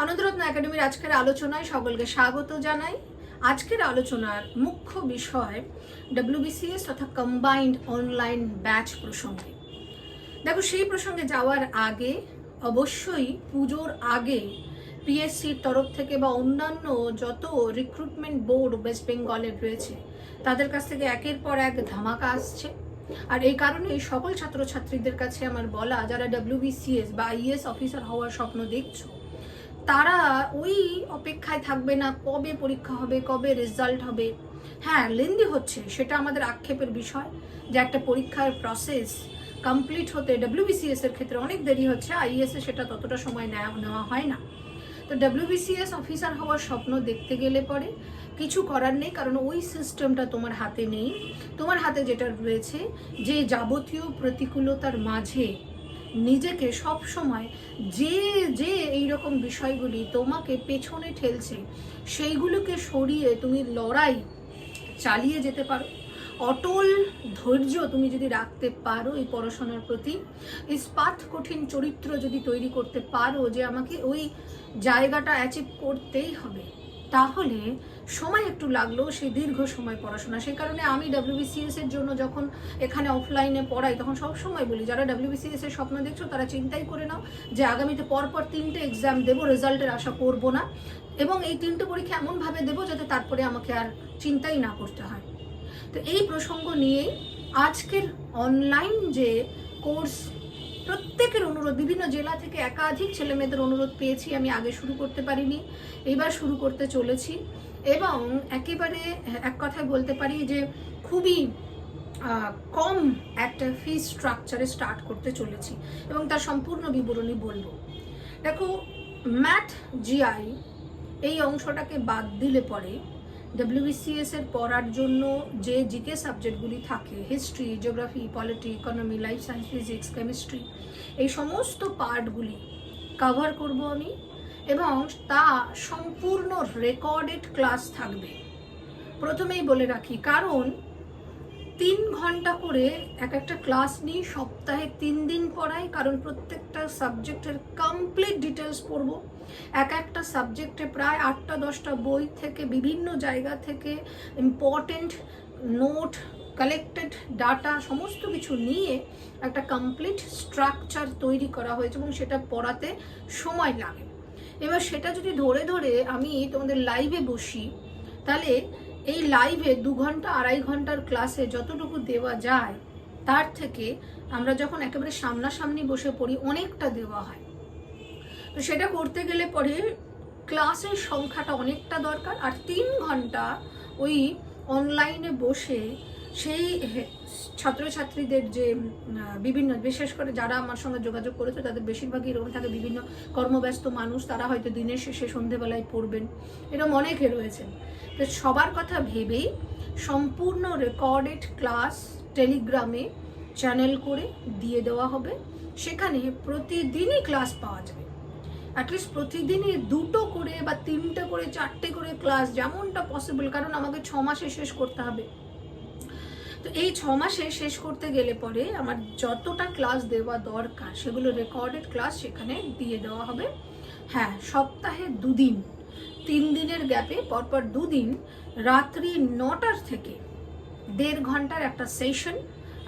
আনন্দরত্ন একাডেমির আজকের আলোচনায় সকলকে স্বাগত জানাই। আজকের আলোচনার মুখ্য বিষয় ডব্লিউবিসিএস তথা কম্বাইন্ড অনলাইন ব্যাচ প্রসঙ্গে। দেখো, সেই প্রসঙ্গে যাওয়ার আগে অবশ্যই পুজোর আগে পিএসসির তরফ থেকে বা অন্যান্য যত রিক্রুটমেন্ট বোর্ড ওয়েস্ট বেঙ্গলের রয়েছে, তাদের কাছ থেকে একের পর এক ধামাকা আসছে। আর এই কারণে সকল ছাত্রছাত্রীদের কাছে আমার বলা, যারা ডব্লিউবিসিএস বা আইএস অফিসার হওয়ার স্বপ্ন দেখছ তারা ওই অপেক্ষায় থাকবে না কবে পরীক্ষা হবে, কবে রেজাল্ট হবে। হ্যাঁ লেন্দি হচ্ছে, সেটা আমাদের আক্ষেপের বিষয় যে একটা পরীক্ষার প্রসেস কমপ্লিট হতে ডব্লিউবিসিএস এর ক্ষেত্রে অনেক দেরি হচ্ছে আইএসএ সেটা ততটা সময় নেওয়া নেওয়া হয় না। তো ডব্লিউবিসিএস অফিসার হওয়ার স্বপ্ন দেখতে গেলে পরে কিছু করার নেই, কারণ ওই সিস্টেমটা তোমার হাতে নেই। তোমার হাতে যেটা রয়েছে, যে যাবতীয় প্রতিকূলতার মাঝে নিজেকে সব সময় যে যে এই রকম বিষয়গুলি তোমাকে পেছনে ঠেলছে, সেইগুলোকে সরিয়ে তুমি লড়াই চালিয়ে যেতে পারো। অটল ধৈর্য তুমি যদি রাখতে পারো এই পড়াশোনার প্রতি ইস্পাত কঠিন চরিত্র যদি তৈরি করতে পারো যে আমাকে ওই জায়গাটা অ্যাচিভ করতেই হবে। তাহলে সময় একটু লাগল, সেই দীর্ঘ সময় পড়াশোনা। সেই কারণে আমি ডাব্লিউবিসিএস এর জন্য যখন এখানে অফলাইনে পড়াই, তখন সব সময় বলি, যারা ডাব্লিউবিসিএস এর স্বপ্ন দেখছ, তারা চিন্তাই করে নাও যে আগামীতে পরপর তিনটে এক্সাম দেবো রেজাল্টের আশা করব না। এবং এই তিনটে পরীক্ষা এমনভাবে দেবো যাতে তারপরে আমাকে আর চিন্তাই না করতে হয়। তো এই প্রসঙ্গ নিয়েই আজকের অনলাইন যে কোর্স প্রত্যেকের অনুরোধ, বিভিন্ন জেলা থেকে একাধিক ছেলে মেয়েদের অনুরোধ পেয়েছি, আমি আগে শুরু করতে পারিনি, এবার শুরু করতে চলেছি। এবং একেবারে এক কথায় বলতে পারি যে খুবই কম একটা ফি স্ট্রাকচারে স্টার্ট করতে চলেছি এবং তার সম্পূর্ণ বিবরণী বলব। দেখো ম্যাথ জিআই এই অংশটাকে বাদ দিলে পরে ডব্লিউবিসিএস এর পড়ার জন্য যে জিকে সাবজেক্টগুলি থাকে history geography polity economy life science physics chemistry এই সমস্ত পার্টগুলি কভার করব আমি এবং তা সম্পূর্ণ রেকর্ডেড ক্লাস থাকবে। প্রথমেই বলে রাখি, কারণ তিন ঘণ্টা করে এক একটা ক্লাস নিই সপ্তাহে তিন দিন পড়াই কারণ প্রত্যেকটা সাবজেক্টের কমপ্লিট ডিটেলস পড়ব। এক একটা সাবজেক্টে প্রায় আটটা, দশটা বই থেকে, বিভিন্ন জায়গা থেকে ইম্পর্টেন্ট নোট কালেক্টেড ডাটা সমস্ত কিছু নিয়ে একটা কমপ্লিট স্ট্রাকচার তৈরি করা হয়েছে এবং সেটা পড়াতে সময় লাগে। এবার সেটা যদি ধরে ধরে আমি তোমাদের লাইভে বসি, তাহলে এই লাইভে দু ঘণ্টা, আড়াই ঘণ্টার ক্লাসে যতটুকু দেওয়া যায়, তার থেকে আমরা যখন একেবারে সামনাসামনি বসে পড়ি, অনেকটা দেওয়া হয়। তো সেটা করতে গেলে পরে ক্লাসের সংখ্যাটা অনেকটা দরকার, আর তিন ঘণ্টা ওই অনলাইনে বসে সেই ছাত্রছাত্রীদের যে বিভিন্ন, বিশেষ করে যারা আমার সঙ্গে যোগাযোগ করেছে, তাদের বেশিরভাগই এরকম থাকে, বিভিন্ন কর্মব্যস্ত মানুষ, তারা হয়তো দিনের শেষে সন্ধেবেলায় পড়বেন। এরকম অনেকে রয়েছেন। তো সবার কথা ভেবেই সম্পূর্ণ রেকর্ডেড ক্লাস টেলিগ্রামে চ্যানেল করে দিয়ে দেওয়া হবে। সেখানে প্রতিদিনই ক্লাস পাওয়া যাবে। অ্যাটলিস্ট প্রতিদিনই দুটো করে বা তিনটে করে, চারটে করে ক্লাস যেমনটা পসিবল কারণ আমাকে ছ মাসে শেষ করতে হবে। তো এই ছ মাসে শেষ করতে গেলে পরে আমার যতটা ক্লাস দেওয়া দরকার, সেগুলো রেকর্ডেড ক্লাস সেখানে দিয়ে দেওয়া হবে। হ্যাঁ সপ্তাহে দুদিন, তিন দিনের গ্যাপে পরপর দুদিন, রাত্রি নটার থেকে দেড় ঘণ্টার একটা সেশন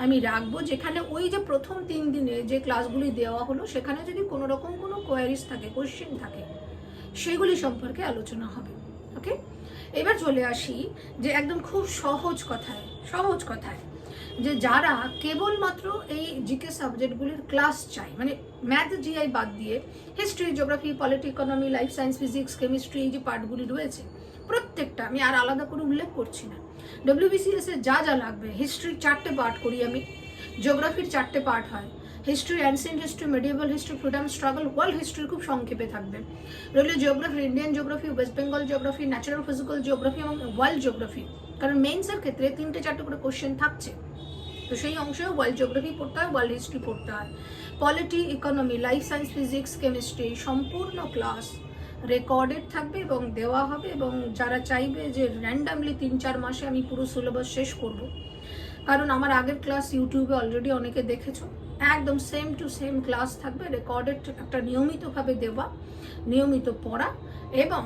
আমি রাখব, যেখানে ওই যে প্রথম তিন দিনে যে ক্লাসগুলি দেওয়া হলো, সেখানে যদি কোনো রকম কোনো কোয়ারিজ থাকে কোশ্চেন থাকে, সেগুলি সম্পর্কে আলোচনা হবে। ওকে এবার চলে আসি যে একদম খুব সহজ কথায় সহজ কথায় যে যারা কেবলমাত্র এই জিকে সাবজেক্টগুলির ক্লাস চাই মানে ম্যাথ জিআই বাদ দিয়ে history geography polity economy life science physics chemistry এই যে পার্টগুলি রয়েছে, প্রত্যেকটা আমি আর আলাদা করে উল্লেখ করছি না। ডব্লিউবিসিএস এর যা যা লাগবে হিস্ট্রির চারটে পার্ট করি আমি। জিওগ্রাফির চারটে পার্ট হয়। History ancient history medieval history freedom struggle world history খুব সংক্ষেপে থাকবে। রইল geography Indian geography west Bengal geography natural physical geography এবং ওয়ার্ল্ড জিওগ্রাফি কারণ মেইনসের ক্ষেত্রে তিনটে চারটে করে কোশ্চেন থাকছে। তো সেই অংশেও ওয়ার্ল্ড জিওগ্রাফি পড়তে হয় ওয়ার্ল্ড হিস্ট্রি পড়তে হয়। Polity economy life science physics chemistry সম্পূর্ণ ক্লাস রেকর্ডেড থাকবে এবং দেওয়া হবে এবং যারা চাইবে যে র্যান্ডামলি তিন চার মাসে আমি পুরো সিলেবাস শেষ করব, কারণ আমার আগের ক্লাস ইউটিউবে অলরেডি অনেকে দেখেছ, একদম সেম টু সেম ক্লাস থাকবে রেকর্ডেড একটা নিয়মিতভাবে দেওয়া, নিয়মিত পড়া এবং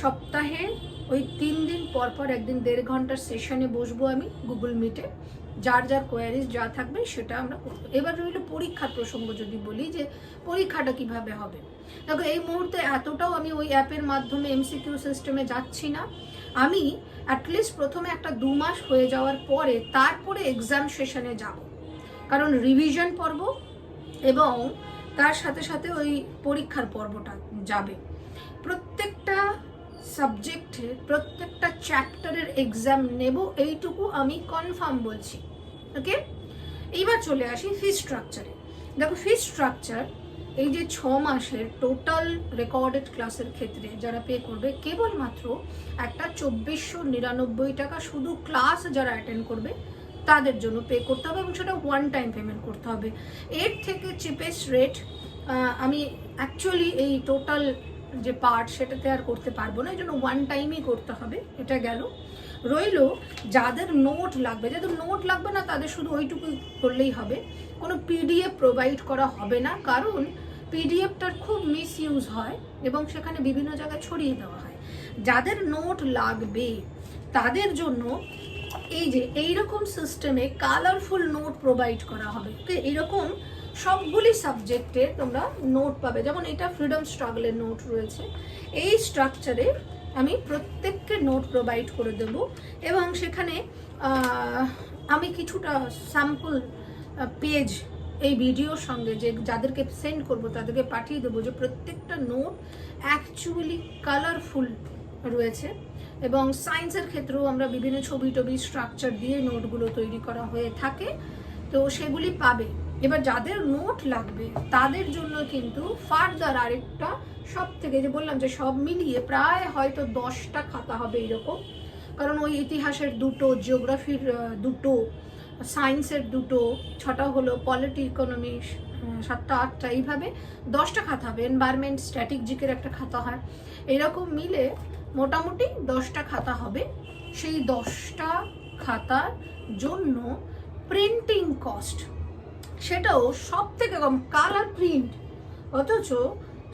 সপ্তাহে ওই তিন দিন পর পর, একদিন দেড় ঘণ্টার সেশনে বসবো আমি গুগল মিটে যার যার কোয়ারিজ যা থাকবে সেটা আমরা করব। এবার রইল পরীক্ষার প্রসঙ্গ যদি বলি যে, পরীক্ষাটা কীভাবে হবে? দেখো, এই মুহূর্তে এতটাও আমি ওই অ্যাপের মাধ্যমে এমসিকিউ সিস্টেমে যাচ্ছি না। আমি অ্যাটলিস্ট প্রথমে একটা দু মাস হয়ে যাওয়ার পরে তারপরে এক্সাম সেশনে যাব। কারণ রিভিশন পর্ব এবং তার সাথে সাথে ওই পরীক্ষার পর্বটা যাবে। প্রত্যেকটা সাবজেক্টে প্রত্যেকটা চ্যাপ্টারের এক্সাম নেব, এইটুকু আমি কনফার্ম বলছি। ওকে এইবার চলে আসি ফি স্ট্রাকচারে দেখো ফি স্ট্রাকচার এই যে ছ মাসের টোটাল রেকর্ডেড ক্লাসের ক্ষেত্রে যারা পে করবে, কেবলমাত্র একটা চব্বিশশো নিরানব্বই টাকা শুধু ক্লাস যারা অ্যাটেন্ড করবে, তাদের জন্য পে করতে হবে এবং সেটা ওয়ান টাইম পেমেন্ট করতে হবে। এর থেকে চিপেস্ট রেট আমি অ্যাকচুয়ালি এই টোটাল যে পার্ট সেটাতে আর করতে পারব না এই জন্য ওয়ান টাইমই করতে হবে, এটা গেল। রইল যাদের নোট লাগবে, যাদের নোট লাগবে না, তাদের শুধু ওইটুকু করলেই হবে। কোনো পিডিএফ প্রোভাইড করা হবে না, কারণ পিডিএফটার খুব মিস ইউজ হয় এবং সেখানে বিভিন্ন জায়গায় ছড়িয়ে দেওয়া হয়। যাদের নোট লাগবে, তাদের জন্য এই যে, এইরকম সিস্টেমে কালারফুল নোট প্রোভাইড করা হবে। এইরকম সবগুলি সাবজেক্টে তোমরা নোট পাবে। যেমন এটা ফ্রিডম স্ট্রাগলের নোট রয়েছে। এই স্ট্রাকচারে আমি প্রত্যেককে নোট প্রোভাইড করে দেব এবং সেখানে আমি কিছুটা স্যাম্পল পেজ এই ভিডিওর সঙ্গে যে যাদেরকে সেন্ড করব, তাদেরকে পাঠিয়ে দেবো যে প্রত্যেকটা নোট অ্যাকচুয়ালি কালারফুল রয়েছে এবং সায়েন্সের ক্ষেত্রেও আমরা বিভিন্ন ছবি টবি স্ট্রাকচার দিয়ে নোটগুলো তৈরি করা হয়ে থাকে। তো সেগুলি পাবে। এবার যাদের নোট লাগবে, তাদের জন্য কিন্তু ফার্দার আরেকটা সব থেকে যে বললাম যে সব মিলিয়ে প্রায় হয়তো দশটা খাতা হবে এরকম। কারণ ওই ইতিহাসের দুটো জিওগ্রাফির দুটো সায়েন্সের দুটো, ছটা হলো পলিটি ইকোনমি সাতটা, আটটা, এইভাবে দশটা খাতা হবে। এনভায়রনমেন্ট স্ট্র্যাটেজিকের একটা খাতা হয়। এরকম মিলে মোটামুটি দশটা খাতা হবে। সেই দশটা খাতার জন্য প্রিন্টিং কস্ট সেটাও সব থেকে কম কালার প্রিন্ট অথচ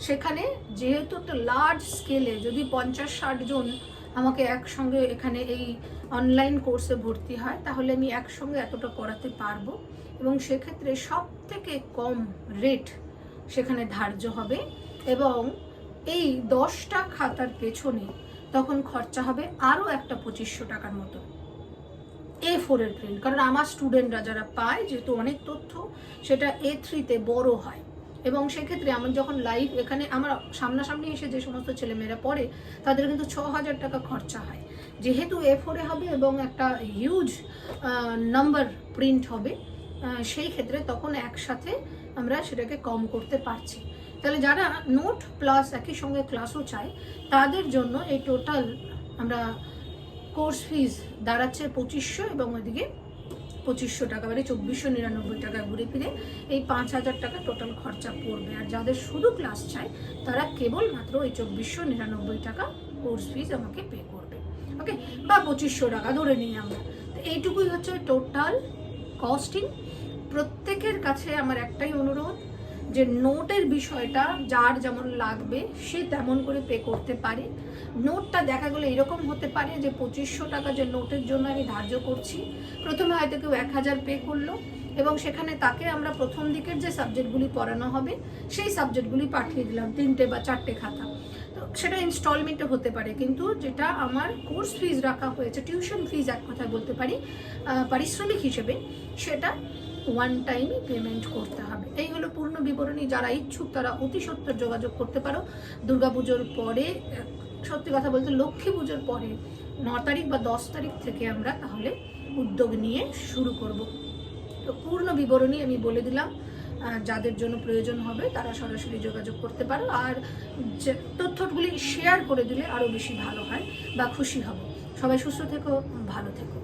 সেখানে যেহেতু একটা লার্জ স্কেলে যদি পঞ্চাশ ষাট জন আমাকে একসঙ্গে এখানে এই অনলাইন কোর্সে ভর্তি হয়, তাহলে আমি একসঙ্গে এতটা করাতে পারব। এবং সেক্ষেত্রে সব থেকে কম রেট সেখানে ধার্য হবে। এবং এই দশটা খাতার পেছনে তখন খরচা হবে আরও একটা পঁচিশশো টাকার মতো। এ ফোরের প্রিন্ট কারণ আমার স্টুডেন্টরা যারা পায়, যেহেতু অনেক তথ্য, সেটা এ থ্রিতে বড় হয়। এবং সেক্ষেত্রে আমার যখন লাইভ এখানে আমার সামনাসামনি এসে যে সমস্ত ছেলেমেয়েরা পড়ে, তাদের কিন্তু ছ হাজার টাকা খরচা হয়। যেহেতু এ ফোরে হবে এবং একটা হিউজ নাম্বার প্রিন্ট হবে সেই ক্ষেত্রে তখন একসাথে আমরা সেটাকে কম করতে পারছি। তাহলে যারা নোট প্লাস একই সঙ্গে ক্লাসও চায়, তাদের জন্য এই টোটাল আমরা কোর্স ফিজ দাঁড়াচ্ছে পঁচিশশো এবং ওইদিকে পঁচিশশো টাকা মানে চব্বিশশো নিরানব্বই টাকা ঘুরে ফিরে এই পাঁচ হাজার টাকা টোটাল খরচা পড়বে। আর যাদের শুধু ক্লাস চায়, তারা কেবলমাত্র এই চব্বিশশো নিরানব্বই টাকা কোর্স ফিজ আমাকে পে করবে। ওকে বা পঁচিশশো টাকা ধরে নিই আমরা। তো এইটুকুই হচ্ছে টোটাল কস্টিং প্রত্যেকের কাছে আমার একটাই অনুরোধ যে নোটের বিষয়টা যার যেমন লাগবে, সে তেমন করে পে করতে পারে। নোটটা দেখা গেলো এরকম হতে পারে যে পঁচিশশো টাকা যে নোটের জন্য আমি ধার্য করছি, প্রথমে হয়তো কেউ এক হাজার পে করল এবং সেখানে তাকে আমরা প্রথম দিকের যে সাবজেক্টগুলি পড়ানো হবে, সেই সাবজেক্টগুলি পাঠিয়ে দিলাম, তিনটে বা চারটে খাতা। তো সেটা ইনস্টলমেন্টে হতে পারে, কিন্তু যেটা আমার কোর্স ফিজ রাখা হয়েছে টিউশন ফিজ এক কথায় বলতে পারি পারিশ্রমিক হিসেবে, সেটা ওয়ান টাইমই পেমেন্ট করতে হবে। এই হলো পূর্ণ বিবরণী। যারা ইচ্ছুক, তারা অতি সত্তর যোগাযোগ করতে পারো। দুর্গাপুজোর পরে, সত্যি কথা বলতে লক্ষ্মী পুজোর পরে ন তারিখ বা দশ তারিখ থেকে আমরা তাহলে উদ্যোগ নিয়ে শুরু করব। তো পূর্ণ বিবরণী আমি বলে দিলাম যাদের জন্য প্রয়োজন হবে তারা সরাসরি যোগাযোগ করতে পারো। আর যে তথ্যগুলি শেয়ার করে দিলে আরও বেশি ভালো হয় বা খুশি হব। সবাই সুস্থ থেকো, ভালো থেকো।